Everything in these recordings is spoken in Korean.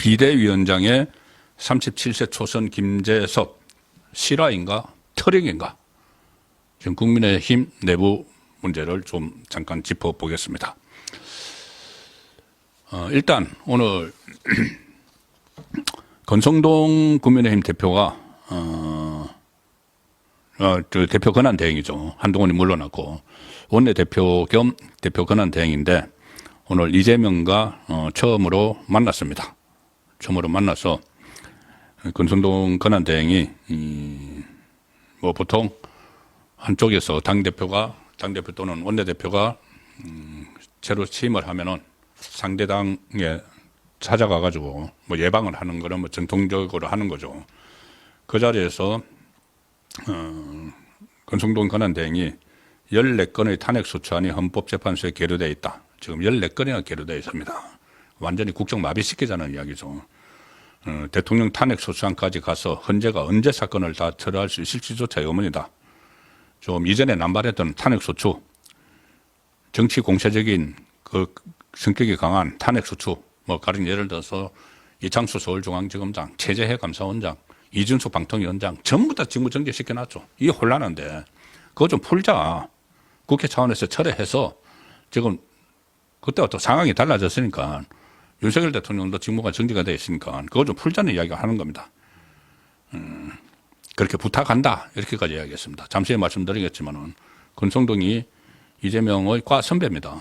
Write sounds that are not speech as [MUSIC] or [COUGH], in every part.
비대위원장의 37세 초선 김재섭 실화인가 트릭인가 지금 국민의힘 내부 문제를 좀 잠깐 짚어보겠습니다. 어, 일단 오늘 [CLEARS THROAT] 권성동 국민의힘 대표가 어, 어, 저 대표 권한 대행이죠. 한동훈이 물러났고 원내 대표 겸 대표 권한 대행인데 오늘 이재명과 어, 처음으로 만났습니다. 처음으로 만나서 권성동 권한 대행이 이, 뭐 보통 한쪽에서 당 대표가 당 대표 또는 원내 대표가 음, 새로 취임을 하면은 상대 당에 찾아가 가지고 뭐 예방을 하는 거는 뭐 전통적으로 하는 거죠. 그 자리에서 어, 권성동 권한대행이 14건의 탄핵 소추안이 헌법재판소에 계류되어 있다. 지금 14건이나 계류되어 있습니다. 완전히 국정 마비시키자는 이야기죠. 어, 대통령 탄핵 소추안까지 가서 헌재가 언제 사건을 다 처리할 수 있을지조차 의문이다. 좀 이전에 남발했던 탄핵 소추, 정치 공세적인 그 성격이 강한 탄핵 소추, 뭐 가령 예를 들어서 이창수 서울중앙지검장, 최재해 감사원장, 이준석 방통위원장 전부 다 직무 정지 시켜 놨죠. 이게 혼란한데 그거 좀 풀자. 국회 차원에서 철회해서 지금 그때와 또 상황이 달라졌으니까 윤석열 대통령도 직무가 정지가 되어 있으니까 그거 좀 풀자는 이야기가 하는 겁니다. 음, 그렇게 부탁한다 이렇게까지 이야기했습니다. 잠시 후에 말씀드리겠지만은 권성동이 이재명의 과 선배입니다.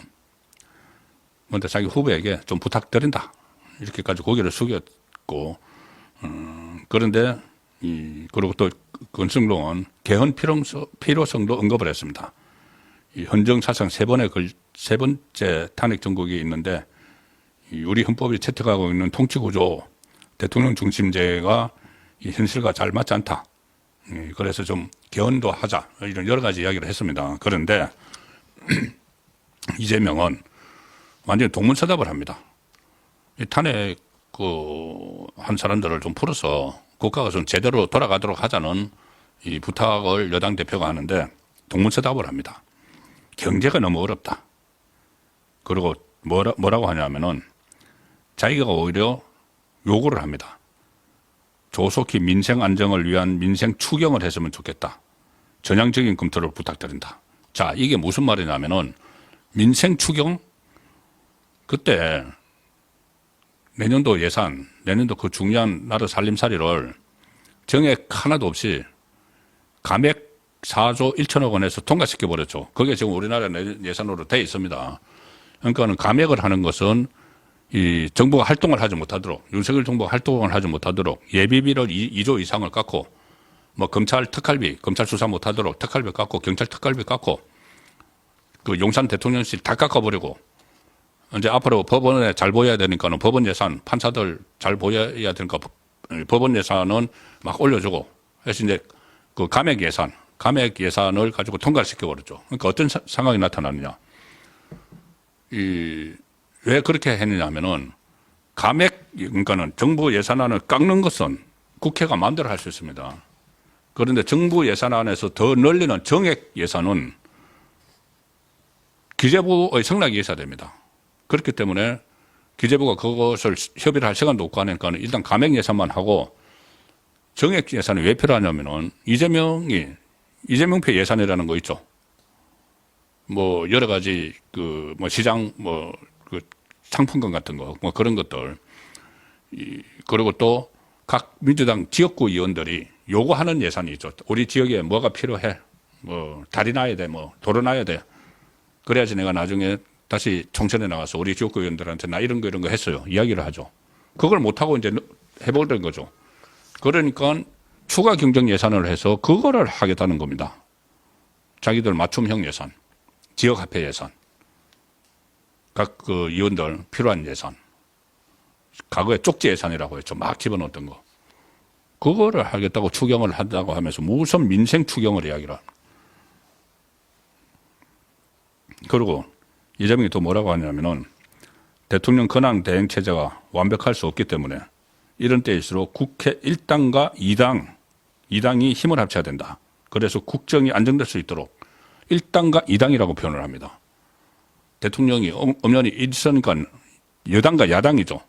먼저 자기 후배에게 좀 부탁드린다 이렇게까지 고개를 숙였고 음, 그런데 이 그리고 또 권성동은 개헌 필요성, 필요성도 언급을 했습니다. 이 헌정 사상 세 걸, 세 번째 탄핵 정국이 있는데 이 우리 헌법이 채택하고 있는 통치 구조, 대통령 중심제가 이 현실과 잘 맞지 않다. 예, 그래서 좀 개헌도 하자 이런 여러 가지 이야기를 했습니다. 그런데 [CLEARS THROAT] 이재명은 완전히 동문서답을 합니다. 이 탄핵 그한 사람들을 좀 풀어서 국가가 좀 제대로 돌아가도록 하자는 이 부탁을 여당 대표가 하는데 동문서답을 합니다. 경제가 너무 어렵다. 그리고 뭐라, 뭐라고 하냐면은 자기가 오히려 요구를 합니다. 조속히 민생 안정을 위한 민생 추경을 했으면 좋겠다. 전향적인 검토를 부탁드린다. 자, 이게 무슨 말이냐면은 민생 추경 그때 내년도 예산, 내년도 그 중요한 나라 살림살이를 정액 하나도 없이 감액 4조 1천억 원에서 통과시켜 버렸죠. 그게 지금 우리나라 내- 예산으로 돼 있습니다. 그러니까는 감액을 하는 것은 이 정부가 활동을 하지 못하도록 윤석열 정부가 활동을 하지 못하도록 예비비를 2조 이상을 깎고 뭐 검찰 특활비, 검찰 수사 못하도록 특활비 깎고 경찰 특활비 깎고 그 용산 대통령실 다 깎아버리고 이제 앞으로 법원에 잘 보여야 되니까는 법원 예산 판사들 잘 보여야 되니까 법- 법원 예산은 막 올려주고 그래서 이제 그 감액 예산 감액 예산을 가지고 통과를 시켜 버렸죠. 그러니까 어떤 사- 상황이 나타나느냐. 이, 왜 그렇게 했느냐면은 감액, 그러니까는 정부 예산안을 깎는 것은 국회가 마음대로 할 수 있습니다. 그런데 정부 예산안에서 더 늘리는 정액 예산은 기재부의 성락이 있어야 됩니다. 그렇기 때문에 기재부가 그것을 협의를 할 시간도 없고 하니까 일단 감액 예산만 하고 정액 예산이 왜 필요하냐면은 이재명이 이재명표 예산이라는 거 있죠. 뭐 여러 가지 그 뭐 시장 뭐그 상품권 같은 거 뭐 그런 것들 이 그리고 또 각 민주당 지역구 의원들이 요구하는 예산이 있죠. 우리 지역에 뭐가 필요해? 뭐 다리 놔야 돼, 뭐 도로 놔야 돼. 그래야지 내가 나중에 다시 총선에 나가서 우리 지역구 의원들한테 나 이런 거 이런 거 했어요. 이야기를 하죠. 그걸 못 하고 이제 해버린 거죠. 그러니까 추가 경정 예산을 해서 그거를 하겠다는 겁니다. 자기들 맞춤형 예산, 지역 화폐 예산, 각 그 의원들 필요한 예산, 과거에 쪽지 예산이라고 했죠. 막 집어넣었던 거. 그거를 하겠다고 추경을 한다고 하면서 무슨 민생 추경을 이야기를 하는 그리고 이재명이 또 뭐라고 하냐면은 대통령 권한 대행 체제가 완벽할 수 없기 때문에 이런 때일수록 국회 1당과 2당, 2당이 힘을 합쳐야 된다. 그래서 국정이 안정될 수 있도록 1당과 2당이라고 표현을 합니다. 대통령이 엄- 엄연히 있으니까 여당과 야당이죠.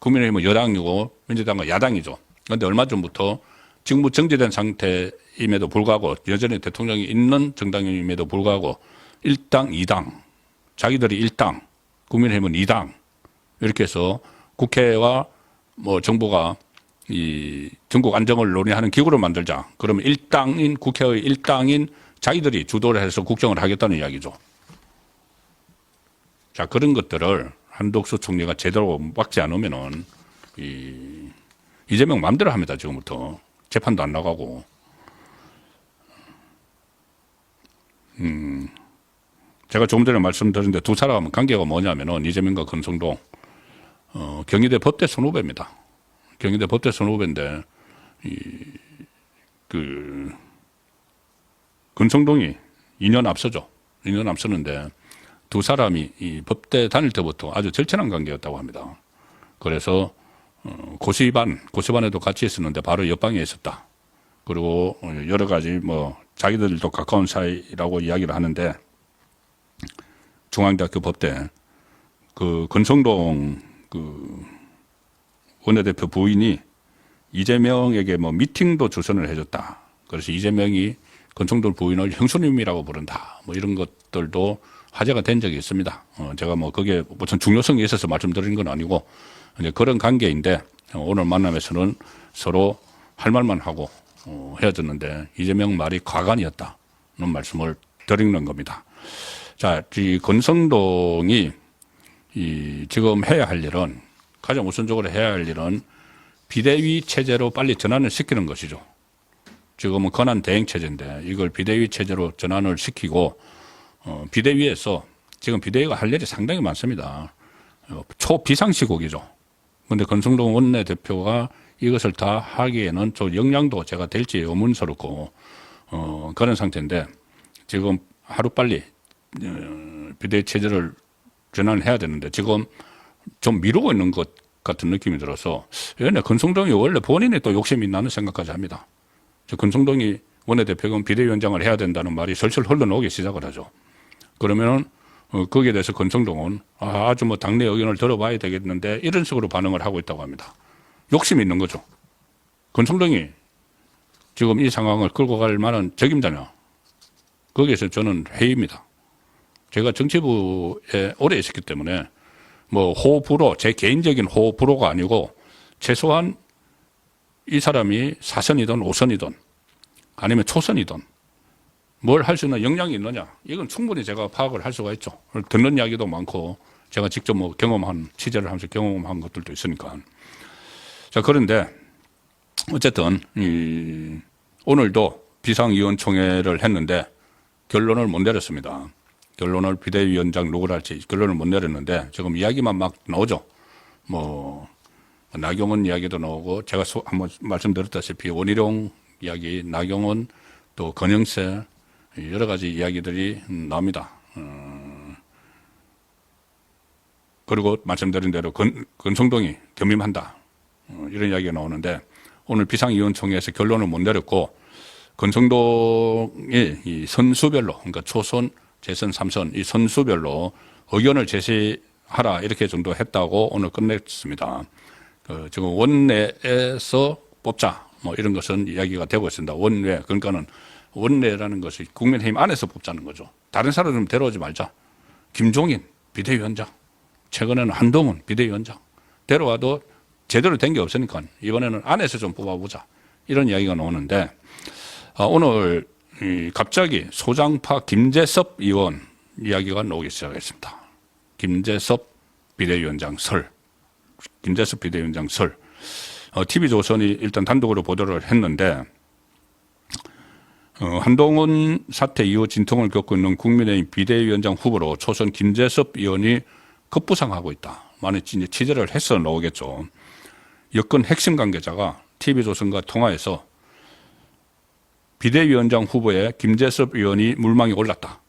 국민의힘은 여당이고 민주당은 야당이죠. 그런데 얼마 전부터 직무 정지된 상태임에도 불구하고 여전히 대통령이 있는 정당임에도 불구하고 일당이당 자기들이 일당 국민의힘은 이당 이렇게 해서 국회와 뭐 정부가 이 전국 안정을 논의하는 기구를 만들자. 그러면 일당인 국회의 일당인 자기들이 주도를 해서 국정을 하겠다는 이야기죠. 자, 그런 것들을 한독수 총리가 제대로 막지 않으면은 이 이재명 마음대로 합니다. 지금부터 재판도 안 나가고. 음, 제가 조금 전에 말씀드렸는데 두 사람 관계가 뭐냐면은 이재명과 권성동 어, 경희대 법대 선후배입니다. 경희대 법대 선후배인데 이 그 권성동이 2년 앞서죠. 2년 앞서는데 두 사람이 이 법대 다닐 때부터 아주 절친한 관계였다고 합니다. 그래서 어, 고시반 고시반에도 같이 있었는데 바로 옆방에 있었다. 그리고 어, 여러 가지 뭐 자기들도 가까운 사이라고 이야기를 하는데 중앙대학교 법대 그 권성동 그 원내대표 부인이 이재명에게 뭐 미팅도 주선을 해줬다. 그래서 이재명이 권성동 부인을 형수님이라고 부른다. 뭐 이런 것들도 화제가 된 적이 있습니다. 어, 제가 뭐 그게 무슨 중요성이 있어서 말씀드린 건 아니고 이제 그런 관계인데 어, 오늘 만남에서는 서로 할 말만 하고 어, 헤어졌는데 이재명 말이 과간이었다는 말씀을 드리는 겁니다. 자, 이 권성동이 이 지금 해야 할 일은 가장 우선적으로 해야 할 일은 비대위 체제로 빨리 전환을 시키는 것이죠. 지금은 권한 대행 체제인데 이걸 비대위 체제로 전환을 시키고 어, 비대위에서 지금 비대위가 할 일이 상당히 많습니다. 어, 초비상시국이죠. 그런데 권성동 원내대표가 이것을 다 하기에는 저 역량도 제가 될지 의문스럽고 어, 그런 상태인데 지금 하루 빨리 어, 비대위 체제를 전환해야 되는데 지금 좀 미루고 있는 것 같은 느낌이 들어서 왜냐 권성동이 원래 본인이 또 욕심이 있나는 생각까지 합니다. 저 권성동이 원내대표가 비대위원장을 해야 된다는 말이 설설 흘러나오기 시작을 하죠. 그러면은 어, 거기에 대해서 권성동은 아, 아주 뭐 당내 의견을 들어봐야 되겠는데 이런 식으로 반응을 하고 있다고 합니다. 욕심이 있는 거죠. 권성동이 지금 이 상황을 끌고 갈 만한 적임자냐? 거기에서 저는 회의입니다. 제가 정치부에 오래 있었기 때문에 뭐 호불호, 제 개인적인 호불호가 아니고 최소한 이 사람이 사선이든 오선이든 아니면 초선이든 뭘 할 수 있는 역량이 있느냐 이건 충분히 제가 파악을 할 수가 있죠. 듣는 이야기도 많고 제가 직접 뭐 경험한 취재를 하면서 경험한 것들도 있으니까. 자 그런데 어쨌든 이 오늘도 비상위원총회를 했는데 결론을 못 내렸습니다. 결론을 비대위원장 누구를 할지 결론을 못 내렸는데 지금 이야기만 막 나오죠. 뭐 나경원 이야기도 나오고 제가 소- 한번 말씀드렸다시피 원희룡 이야기, 나경원 또 건영세 여러 가지 이야기들이 음, 나옵니다. 어, 그리고 말씀드린 대로 건, 건성동이 겸임한다 어, 이런 이야기가 나오는데 오늘 비상위원총회에서 결론을 못 내렸고 건성동이 이 선수별로 그러니까 초선, 재선, 삼선 이 선수별로 의견을 제시하라 이렇게 정도 했다고 오늘 끝냈습니다. 그 지금 원내에서 뽑자 뭐 이런 것은 이야기가 되고 있습니다. 원내 그러니까는 원내라는 것이 국민의힘 안에서 뽑자는 거죠. 다른 사람 좀 데려오지 말자. 김종인 비대위원장, 최근에는 한동훈 비대위원장 데려와도 제대로 된 게 없으니까 이번에는 안에서 좀 뽑아보자 이런 이야기가 나오는데 아, 오늘 이 갑자기 소장파 김재섭 의원 이야기가 나오기 시작했습니다. 김재섭 비대위원장 설, 김재섭 비대위원장 설. 어, TV조선이 일단 단독으로 보도를 했는데 어, 한동훈 사태 이후 진통을 겪고 있는 국민의힘 비대위원장 후보로 초선 김재섭 의원이 급부상하고 있다. 많이 이제 취재를 해서 나오겠죠. 여권 핵심 관계자가 TV조선과 통화해서 비대위원장 후보에 김재섭 의원이 물망에 올랐다.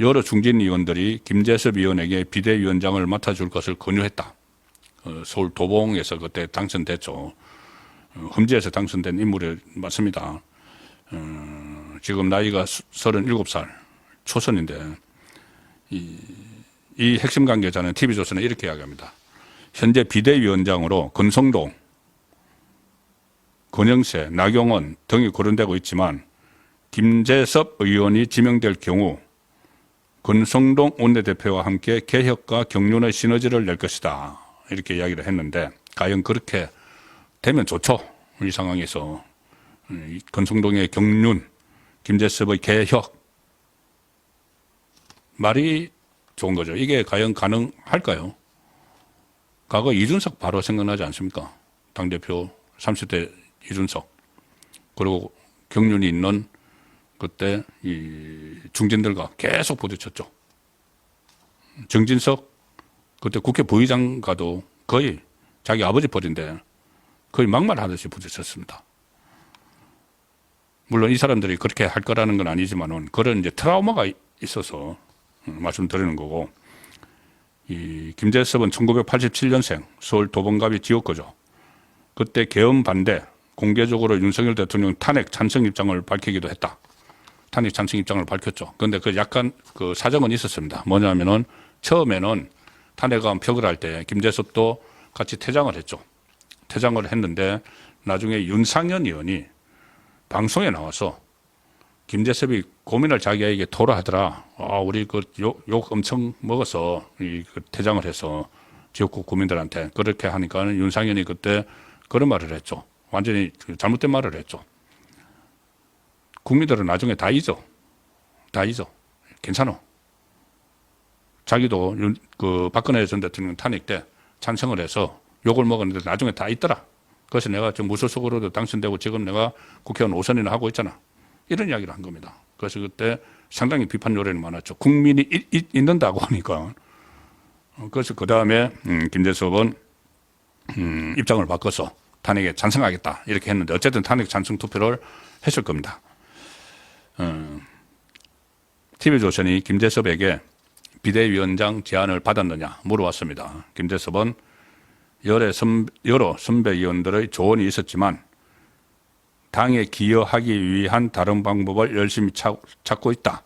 여러 중진 의원들이 김재섭 의원에게 비대위원장을 맡아줄 것을 권유했다. 어, 서울 도봉에서 그때 당선됐죠. 어, 험지에서 당선된 인물이 맞습니다. 어, 지금 나이가 37살 초선인데 이, 이 핵심 관계자는 TV조선에 이렇게 이야기합니다. 현재 비대위원장으로 권성동, 권영세, 나경원 등이 거론되고 있지만 김재섭 의원이 지명될 경우 권성동 원내대표와 함께 개혁과 경륜의 시너지를 낼 것이다. 이렇게 이야기를 했는데 과연 그렇게 되면 좋죠. 이 상황에서 이 권성동의 경륜, 김재섭의 개혁 말이 좋은 거죠. 이게 과연 가능할까요? 과거 이준석 바로 생각나지 않습니까? 당대표 30대 이준석. 그리고 경륜이 있는 그때 이 중진들과 계속 부딪혔죠. 정진석 그때 국회 부의장과도 거의 자기 아버지 벌인데 거의 막말하듯이 부딪혔습니다. 물론 이 사람들이 그렇게 할 거라는 건 아니지만은 그런 이제 트라우마가 있어서 음, 말씀드리는 거고 이 김재섭은 1987년생 서울 도봉갑이 지역구죠. 그때 계엄 반대 공개적으로 윤석열 대통령 탄핵 찬성 입장을 밝히기도 했다. 탄핵 찬성 입장을 밝혔죠. 그런데 그 약간 그 사정은 있었습니다. 뭐냐면은 처음에는 탄핵안 펴을 할때 김재섭도 같이 퇴장을 했죠. 퇴장을 했는데 나중에 윤상현 의원이 방송에 나와서 김재섭이 고민을 자기에게 토로하더라. 아, 우리 그 욕, 욕 엄청 먹어서 이 그 퇴장을 해서 지역구 국민들한테 그렇게 하니까 윤상현이 그때 그런 말을 했죠. 완전히 그 잘못된 말을 했죠. 국민들은 나중에 다 잊어. 다 잊어. 괜찮아. 자기도 윤, 그 박근혜 전 대통령 탄핵 때 찬성을 해서 욕을 먹었는데 나중에 다 있더라. 그래서 내가 좀 무소속으로도 당선되고 지금 내가 국회의원 5선이나 하고 있잖아. 이런 이야기를 한 겁니다. 그래서 그때 상당히 비판 요래는 많았죠. 국민이 있는다고 하니까. 어, 그래서 그 다음에 음, 김재섭은 음, 입장을 바꿔서 탄핵에 찬성하겠다 이렇게 했는데 어쨌든 탄핵 찬성 투표를 했을 겁니다. 어, TV조선이 김재섭에게 비대위원장 제안을 받았느냐 물어왔습니다. 김재섭은 여러, 선, 여러 선배 의원들의 조언이 있었지만 당에 기여하기 위한 다른 방법을 열심히 찾, 찾고 있다.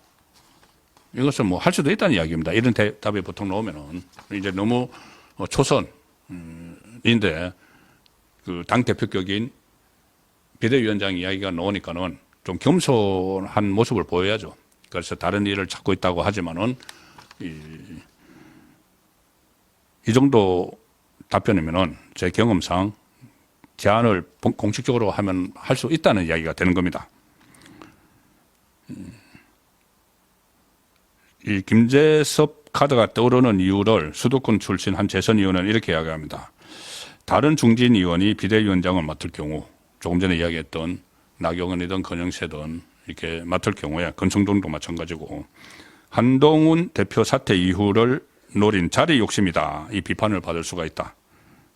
이것은 뭐 할 수도 있다는 이야기입니다. 이런 대 답이 보통 나오면은 이제 너무 어, 초선인데 그 당 대표격인 비대위원장 이야기가 나오니까는 좀 겸손한 모습을 보여야죠. 그래서 다른 일을 찾고 있다고 하지만은 이, 이 정도 답변이면은 제 경험상 제안을 본- 공식적으로 하면 할 수 있다는 이야기가 되는 겁니다. 음, 이 김재섭 카드가 떠오르는 이유를 수도권 출신 한 재선 의원은 이렇게 이야기합니다. 다른 중진 의원이 비대위원장을 맡을 경우 조금 전에 이야기했던 나경원이든 권영세든 이렇게 맡을 경우에 건성동도 마찬가지고 한동훈 대표 사퇴 이후를 노린 자리 욕심이다. 이 비판을 받을 수가 있다.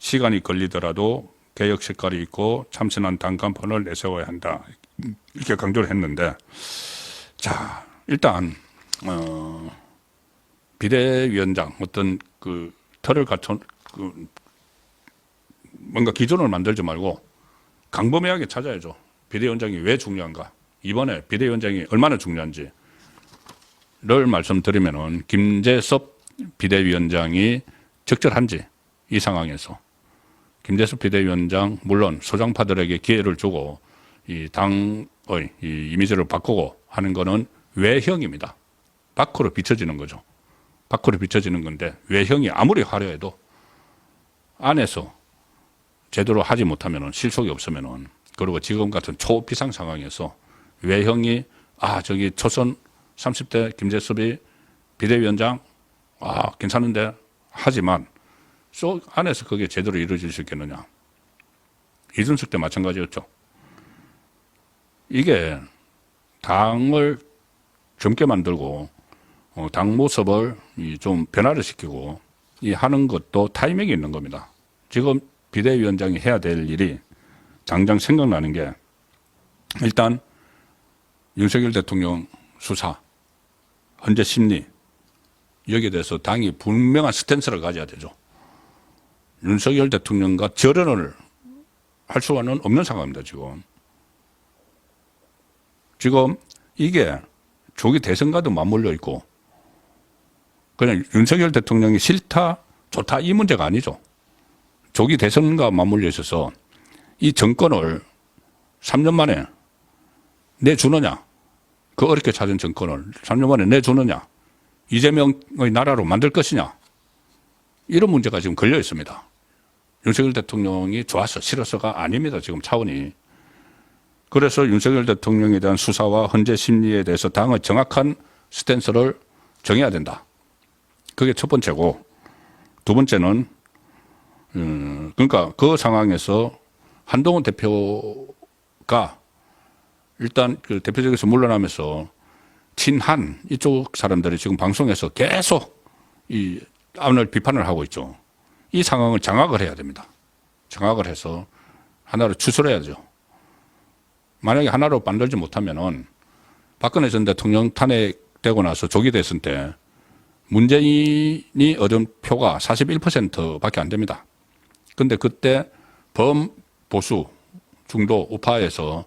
시간이 걸리더라도 개혁 색깔이 있고 참신한 단간판을 내세워야 한다. 이렇게 강조를 했는데 자 일단 어, 비대위원장 어떤 그 틀을 갖춰 그 뭔가 기준을 만들지 말고 강범위하게 찾아야죠. 비대위원장이 왜 중요한가? 이번에 비대위원장이 얼마나 중요한지를 말씀드리면은 김재섭 비대위원장이 적절한지 이 상황에서 김재섭 비대위원장 물론 소장파들에게 기회를 주고 이 당의 이 이미지를 바꾸고 하는 거는 외형입니다. 밖으로 비춰지는 거죠. 밖으로 비춰지는 건데 외형이 아무리 화려해도 안에서 제대로 하지 못하면은 실속이 없으면은 그리고 지금 같은 초비상 상황에서 외형이 아 저기 초선 30대 김재섭이 비대위원장 아 괜찮은데 하지만 속 안에서 그게 제대로 이루어질 수 있겠느냐. 이준석 때 마찬가지였죠. 이게 당을 젊게 만들고 어, 당 모습을 이좀 변화를 시키고 이 하는 것도 타이밍이 있는 겁니다. 지금 비대위원장이 해야 될 일이 당장 생각나는 게 일단 윤석열 대통령 수사, 헌재 심리 여기에 대해서 당이 분명한 스탠스를 가져야 되죠. 윤석열 대통령과 절연을 할 수는 없는 상황입니다. 지금 지금 이게 조기 대선과도 맞물려 있고 그냥 윤석열 대통령이 싫다 좋다 이 문제가 아니죠. 조기 대선과 맞물려 있어서 이 정권을 3년 만에 내주느냐, 그 어렵게 찾은 정권을 3년 만에 내주느냐, 이재명의 나라로 만들 것이냐, 이런 문제가 지금 걸려 있습니다. 윤석열 대통령이 좋아서 싫어서가 아닙니다. 지금 차원이. 그래서 윤석열 대통령에 대한 수사와 헌재 심리에 대해서 당의 정확한 스탠스를 정해야 된다. 그게 첫 번째고 두 번째는 음, 그러니까 그 상황에서 한동훈 대표가 일단 그 대표적에서 물러나면서 친한 이쪽 사람들이 지금 방송에서 계속 이 안을 비판을 하고 있죠. 이 상황을 장악을 해야 됩니다. 장악을 해서 하나로 추스려야죠. 만약에 하나로 만들지 못하면은 박근혜 전 대통령 탄핵되고 나서 조기 대선 때 문재인이 얻은 표가 41%밖에 안 됩니다. 근데 그때 범 보수 중도 우파에서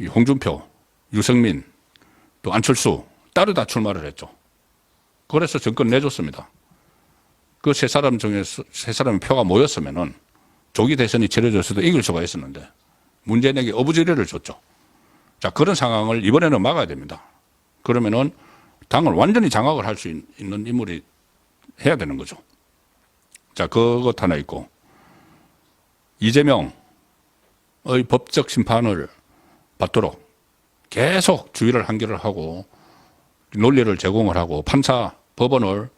이 홍준표, 유승민, 또 안철수 따로 다 출마를 했죠. 그래서 정권 내줬습니다. 그 세 사람 중에서 세 사람의 표가 모였으면은 조기 대선이 치러졌어도 이길 수가 있었는데 문재인에게 어부지리를 줬죠. 자, 그런 상황을 이번에는 막아야 됩니다. 그러면은 당을 완전히 장악을 할 수 있는 인물이 해야 되는 거죠. 자, 그것 하나 있고 이재명의 법적 심판을 받도록 계속 주의를 한결을 하고 논리를 제공을 하고 판사, 법원을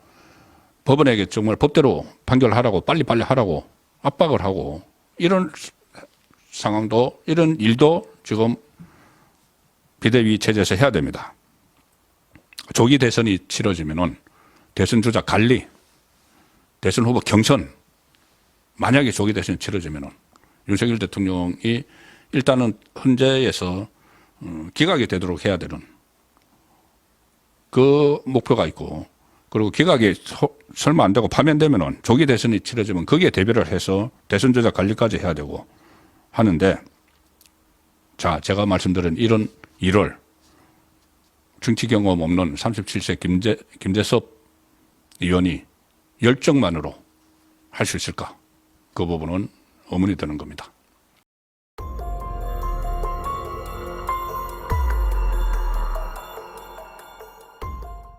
법원에게 정말 법대로 판결하라고 빨리빨리 하라고 압박을 하고 이런 상황도 이런 일도 지금 비대위 체제에서 해야 됩니다. 조기 대선이 치러지면은 대선 주자 관리, 대선 후보 경선 만약에 조기 대선이 치러지면은 윤석열 대통령이 일단은 헌재에서 음, 기각이 되도록 해야 되는 그 목표가 있고 그리고 기각이 소- 설마 안 되고 파면되면은 조기 대선이 치러지면 거기에 대비를 해서 대선 주자 관리까지 해야 되고 하는데 자 제가 말씀드린 이런 일을 정치 경험 없는 37세 김재, 김재섭 의원이 열정만으로 할 수 있을까? 그 부분은 의문이 드는 겁니다.